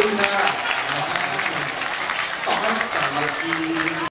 คุณค่ะตอบคำถามมาที